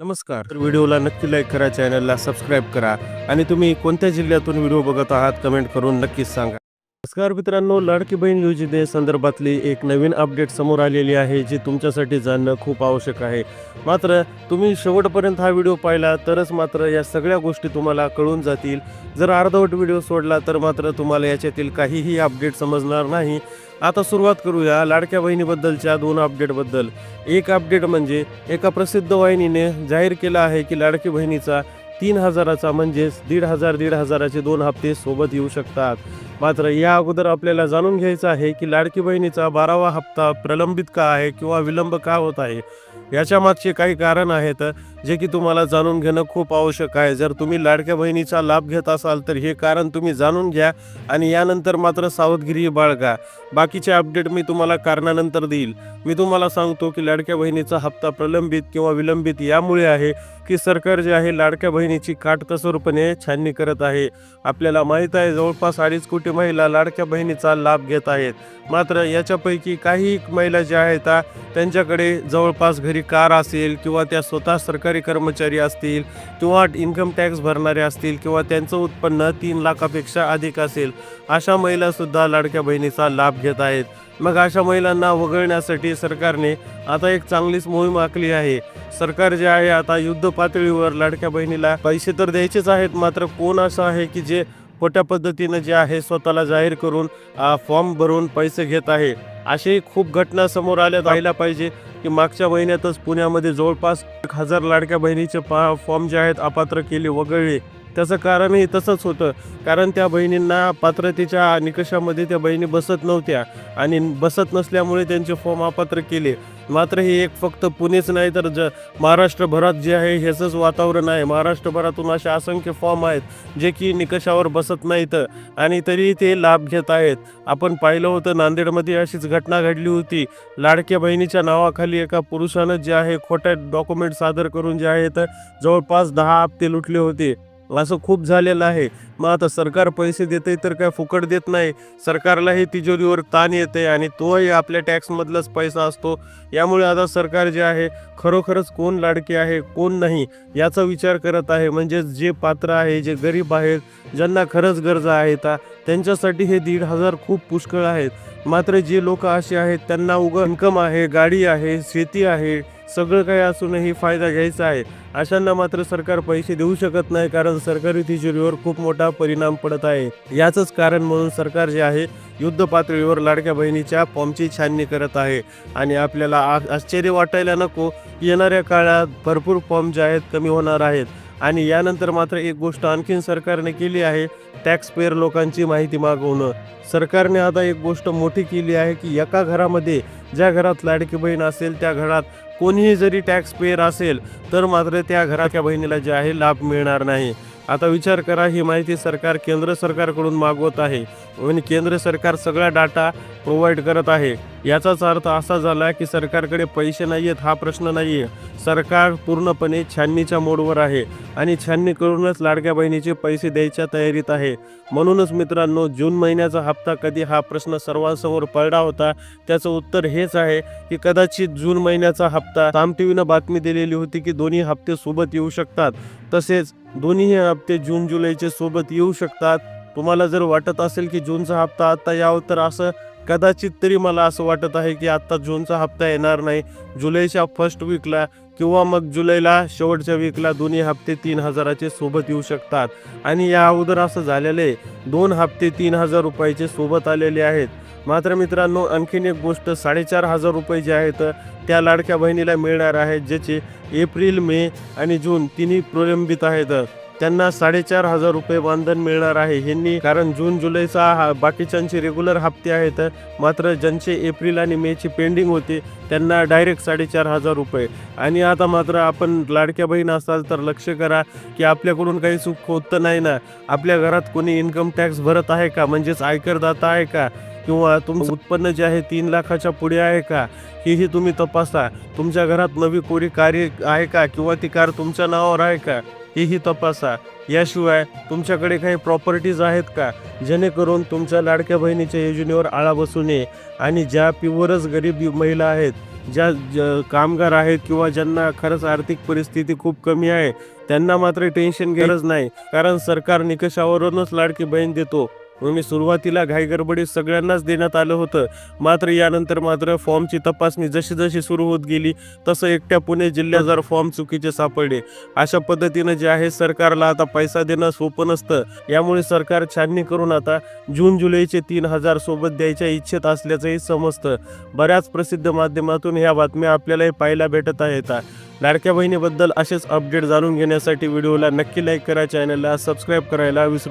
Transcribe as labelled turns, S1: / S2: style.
S1: नमस्कार. तर व्हिडिओला नक्की लाईक करा चॅनलला सबस्क्राईब करा आणि तुम्ही कोणत्या जिल्ह्यातून व्हिडिओ बघत आहात कमेंट करून नक्कीच सांगा. नमस्कार मित्रांनो लाडकी बहीण योजनेसंदर्भातली एक नवीन अपडेट समोर आलेली आहे जी तुमच्यासाठी जाणणं खूप आवश्यक आहे. मात्र तुम्ही शेवटपर्यंत हा व्हिडिओ पाहिला तरच मात्र या सगळ्या गोष्टी तुम्हाला कळून जातील. जर अर्धवट व्हिडिओ सोडला तर मात्र तुम्हाला याच्यातील काहीही अपडेट समजणार नाही. आता सुरुवात करूया लाडक्या बहिणीबद्दलच्या दोन अपडेटबद्दल. एक अपडेट म्हणजे एका प्रसिद्ध वाहिनीने जाहीर केलं आहे की लाडकी बहिणीचा तीन हजाराचा म्हणजेच दीड हजार दीड हजाराचे दोन हप्ते सोबत येऊ शकतात. मात्र या अगोदर आपल्याला जाणून घ्यायचं आहे की लाडकी बहिणीचा बारावा हप्ता प्रलंबित का आहे किंवा विलंब का होत आहे? याच्या मागचे काही कारण आहेत जे की तुम्हाला जाणून घेणं खूप आवश्यक आहे. जर तुम्ही लाडक्या बहिणीचा लाभ घेत असाल तर हे कारण तुम्ही जाणून घ्या आणि यानंतर मात्र सावधगिरी बाळगा. बाकीचे अपडेट मी तुम्हाला कारणानंतर देईल. मी तुम्हाला सांगतो की लाडक्या बहिणीचा हप्ता प्रलंबित किंवा विलंबित यामुळे आहे की सरकार जे आहे लाडक्या बहिणीची काटकसरपणे छाननी करत आहे. आपल्याला माहीत आहे जवळपास अडीच कोटी महिला लाडक्या बहिणीचा लाभ घेत आहेत. मात्र याच्यापैकी काही महिला ज्या आहेत त्यांच्याकडे जवळपास घरी कार असेल किंवा त्या स्वतः सरकारी कर्मचारी असतील किंवा इन्कम टॅक्स भरणारे असतील किंवा त्यांचं उत्पन्न तीन लाखापेक्षा अधिक असेल अशा महिलासुद्धा लाडक्या बहिणीचा लाभ घेत आहेत. मग अशा महिलांना वगळण्यासाठी सरकारने आता एक चांगलीच मोहीम आखली आहे. सरकार जे आहे आता युद्ध पातळीवर लाडक्या बहिणीला पैसे तर द्यायचेच आहेत मात्र कोण असं आहे की जे खोट्या पद्धतीनं जे आहे स्वतःला जाहीर करून फॉर्म भरून पैसे घेत आहे. असे खूप घटना समोर आल्या पाहायला पाहिजे की मागच्या महिन्यातच पुण्यामध्ये जवळपास एक हजार लाडक्या बहिणीचे पा फॉर्म जे आहेत अपात्र केले वगळले. त्याचं कारणही तसंच होतं. कारण त्या बहिणींना पात्रतेच्या निकषामध्ये त्या बहिणी बसत नव्हत्या आणि बसत नसल्यामुळे त्यांचे फॉर्म अपात्र केले. मात्र हे एक फक्त पुणेच नाही तर ज महाराष्ट्रभरात जे आहे ह्याचंच वातावरण आहे. महाराष्ट्रभरातून असे असंख्य फॉर्म आहेत जे की निकषावर बसत नाहीत आणि तरी ते लाभ घेत आहेत. आपण पाहिलं होतं नांदेडमध्ये अशीच घटना घडली होती. लाडक्या बहिणीच्या नावाखाली एका पुरुषानं जे आहे खोट्या डॉक्युमेंट सादर करून जे आहेत जवळपास दहा हप्ते लुटले होते. असं खूप झालेलं आहे. मग आता सरकार पैसे देते तर काय फुकट देत नाही. सरकारलाही तिजोरीवर ताण येते आणि तोही आपल्या टॅक्समधलाच पैसा असतो. यामुळे आता सरकार जे आहे खरोखरच कोण लाडके आहे कोण नाही याचा विचार करत आहे. म्हणजेच जे पात्र आहे जे गरीब आहेत ज्यांना खरंच गरजा आहेत त्यांच्यासाठी हे दीड हजार खूप पुष्कळ आहेत. मात्र जे लोक असे आहेत त्यांना उगं इन्कम आहे गाडी आहे शेती आहे सगळं काही असूनही फायदा घ्यायचा आहे. अशांना मात्र सरकार पैसे देऊ शकत नाही कारण सरकारी तिजोरीवर खूप मोठा परिणाम पडत आहे. याचंच कारण म्हणून सरकार जे आहे युद्ध पातळीवर लाडक्या बहिणीच्या फॉर्मची छाननी करत आहे. आणि आपल्याला आश्चर्य वाटायला नको येणाऱ्या काळात भरपूर फॉर्म जे आहेत कमी होणार आहेत. आणि यानंतर मात्र एक गोष्ट आणखीन सरकारने केली आहे टॅक्स पेअर लोकांची माहिती मागवणं. सरकारने आता एक गोष्ट मोठी केली आहे की एका घरामध्ये ज्या घरात लाडकी बहीण असेल त्या घरात कोणीही जरी टॅक्स पेअर असेल तर मात्र त्या घराच्या बहिणीला जे आहे लाभ मिळणार नाही. आता विचार करा ही माहिती सरकार केंद्र सरकारकडून मागवत आहे आणि केंद्र सरकार सगळा डाटा प्रोव्हाइड करत आहे. याचाच अर्थ असा झाला की सरकारकडे पैसे नाही आहेत हा प्रश्न नाही आहे सरकार पूर्णपणे छाननीच्या मोडवर आहे. आणि छाननी करूनच लाडक्या बहिणीचे पैसे द्यायच्या तयारीत आहे. म्हणूनच मित्रांनो जून महिन्याचा हप्ता कधी हा प्रश्न सर्वांसमोर पडला होता त्याचं उत्तर हेच आहे की कदाचित जून महिन्याचा हप्ता साम टीव्हीनं बातमी दिलेली होती की दोन्ही हप्ते सोबत येऊ शकतात. तसेच दोन्ही हप्ते जून जुलैचे सोबत येऊ शकतात. तुम्हाला जर वाटत असेल की जूनचा हप्ता आत्ता यावं तर असं कदाचित तरी मला असं वाटत आहे की आत्ता जूनचा हप्ता येणार नाही. जुलैच्या फर्स्ट वीकला किंवा मग जुलैला शेवटच्या वीकला दोन्ही हप्ते तीन हजाराचे सोबत येऊ शकतात. आणि या अगोदर असं झालेलं आहे दोन हप्ते तीन हजार रुपयाचे सोबत आलेले आहेत. मात्र मित्रांनो आणखीन एक गोष्ट साडेचार हजार रुपये जे आहेत त्या लाडक्या बहिणीला मिळणार आहेत ज्याचे एप्रिल मे आणि जून तिन्ही प्रलंबित आहेत. त्यांना साडेचार हजार रुपये मानधन मिळणार आहे. ह्यांनी कारण जून जुलैचा हा बाकीच्यांचे रेग्युलर हप्ते आहेत मात्र ज्यांचे एप्रिल आणि मेची पेंडिंग होते त्यांना डायरेक्ट साडेचार हजार रुपये. आणि आता मात्र आपण लाडक्या बहीण असाल तर लक्ष करा की आपल्याकडून काही चूक होत नाही ना. आपल्या घरात कोणी इन्कम टॅक्स भरत आहे का? म्हणजेच आयकरदाता आहे का? किंवा तुमचं उत्पन्न जे आहे तीन लाखाच्या पुढे आहे का? हेही तुम्ही तपासा. तुमच्या घरात नवी कोरी कार्य आहे का? किंवा ती कार तुमच्या नावावर आहे का? हेही तपासा. याशिवाय तुमच्याकडे काही प्रॉपर्टीज आहेत का? जेणेकरून तुमच्या लाडक्या बहिणीच्या योजनेवर आळा बसू नये आणि ज्या प्युअरच गरीब महिला आहेत ज्या ज कामगार आहेत किंवा ज्यांना खरंच आर्थिक परिस्थिती खूप कमी आहे त्यांना मात्र टेन्शन गरज नाही. कारण सरकार निकषावरूनच लाडकी बहीण देतो. मी सुरुवातीला घाईगडबडीत सगळ्यांनाच देण्यात आलं होतं. मात्र यानंतर मात्र फॉर्मची तपासणी जशी जशी सुरू होत गेली तसं एकट्या पुणे जिल्ह्यात जर फॉर्म चुकीचे सापडले. अशा पद्धतीनं जे आहे सरकारला आता पैसा देणं सोपं नसतं. यामुळे सरकार छाननी करून आता जून जुलैचे तीन हजार सोबत द्यायच्या इच्छेत असल्याचंही समजतं. बऱ्याच प्रसिद्ध माध्यमातून ह्या बातम्या आपल्यालाही पाहायला भेटत आहेत. लाडक्या बहिणीबद्दल असेच अपडेट जाणून घेण्यासाठी व्हिडिओला नक्की लाईक करा चॅनलला सबस्क्राईब करायला विसरू